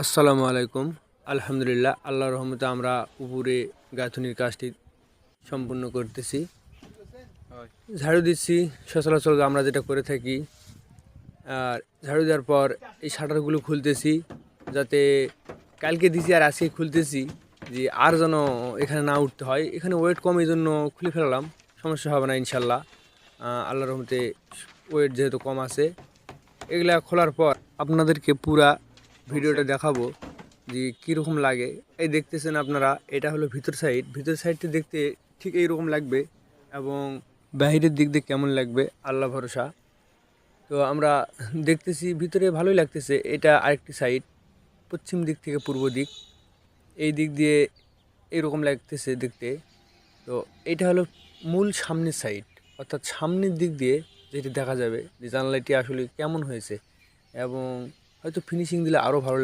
আসসালামু আলাইকুম। আলহামদুলিল্লাহ আল্লাহর রহমতে আমরা উপরে গাঁথুনির কাজটি সম্পূর্ণ করতেছি। ঝাড়ু দিচ্ছি সচরাচর আমরা যেটা করে থাকি আর ঝাড়ু দেওয়ার পর এই শাটারগুলো খুলতেছি যাতে কালকে দিছি আর আজকে খুলতেছি যে আর যেন এখানে না উঠতে হয়। এখানে ওয়েট কম এই জন্য খুলে ফেলালাম সমস্যা হবে না ইনশাল্লাহ। আহ, আল্লাহর রহমতে ওয়েট যেহেতু কম আছে এগুলা খোলার পর আপনাদেরকে পুরা ভিডিওটা দেখাবো যে কীরকম লাগে। এই দেখতেছেন আপনারা, এটা হলো ভিতর সাইড ভিতর সাইডটি দেখতে ঠিক এইরকম লাগবে এবং বাহিরের দিক দিয়ে কেমন লাগবে, আল্লাহ ভরসা। তো আমরা দেখতেছি ভিতরে ভালোই লাগতেছে, এটা আরেকটি সাইড পশ্চিম দিক থেকে পূর্ব দিক। এই দিক দিয়ে এরকম লাগতেছে দেখতে। তো এটা হলো মূল সামনের সাইড অর্থাৎ সামনের দিক দিয়ে যেটি দেখা যাবে যে জানলাটি আসলে কেমন হয়েছে এবং হয়তো ফিনিশিং দিলে আরও ভালো